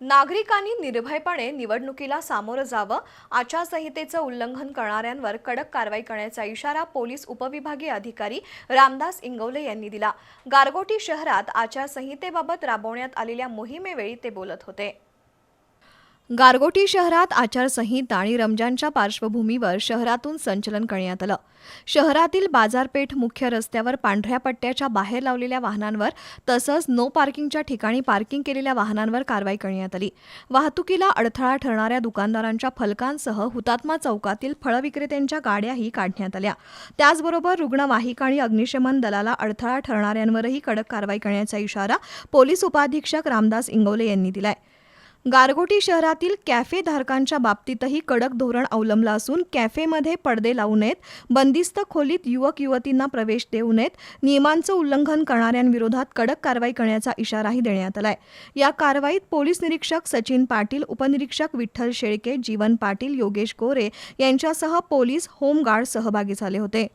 नागरिकांनी निर्भयपणे निवडणुकीला सामोरं जावं आचारसंहितेचं उल्लंघन करणाऱ्यांवर कडक कारवाई करण्याचा इशारा पोलीस उपविभागीय अधिकारी रामदास इंगवले यांनी दिला. गारगोटी शहरात आचारसंहितेबाबत राबवण्यात आलेल्या मोहिमेवेळी ते बोलत होते. गारगोटी शहरात आचारसंहिता आणि रमजानच्या पार्श्वभूमीवर शहरातून संचलन करण्यात आलं. शहरातील बाजारपेठ मुख्य रस्त्यावर पांढऱ्या पट्ट्याच्या बाहेर लावलेल्या वाहनांवर तसंच नो पार्किंगच्या ठिकाणी पार्किंग केलेल्या वाहनांवर कारवाई करण्यात आली. वाहतुकीला अडथळा ठरणाऱ्या दुकानदारांच्या फलकांसह हुतात्मा चौकातील फळ विक्रेत्यांच्या गाड्याही काढण्यात आल्या. त्याचबरोबर रुग्णवाहिका आणि अग्निशमन दलाला अडथळा ठरणाऱ्यांवरही कडक कारवाई करण्याचा इशारा पोलीस उपाधीक्षक रामदास इंगोले यांनी दिलाय. गारगोटी शहरातील कॅफे धारकांच्या बाबतीतही कडक धोरण अवलंबलं असून कॅफेमध्ये पडदे लावू नयेत बंदिस्त खोलीत युवक युवतींना प्रवेश देऊ नयेत नियमांचं उल्लंघन करणाऱ्यांविरोधात कडक कारवाई करण्याचा इशाराही देण्यात आलाय. या कारवाईत पोलीस निरीक्षक सचिन पाटील उपनिरीक्षक विठ्ठल शेळके जीवन पाटील योगेश गोरे यांच्यासह पोलीस होमगार्ड सहभागी झाले होते.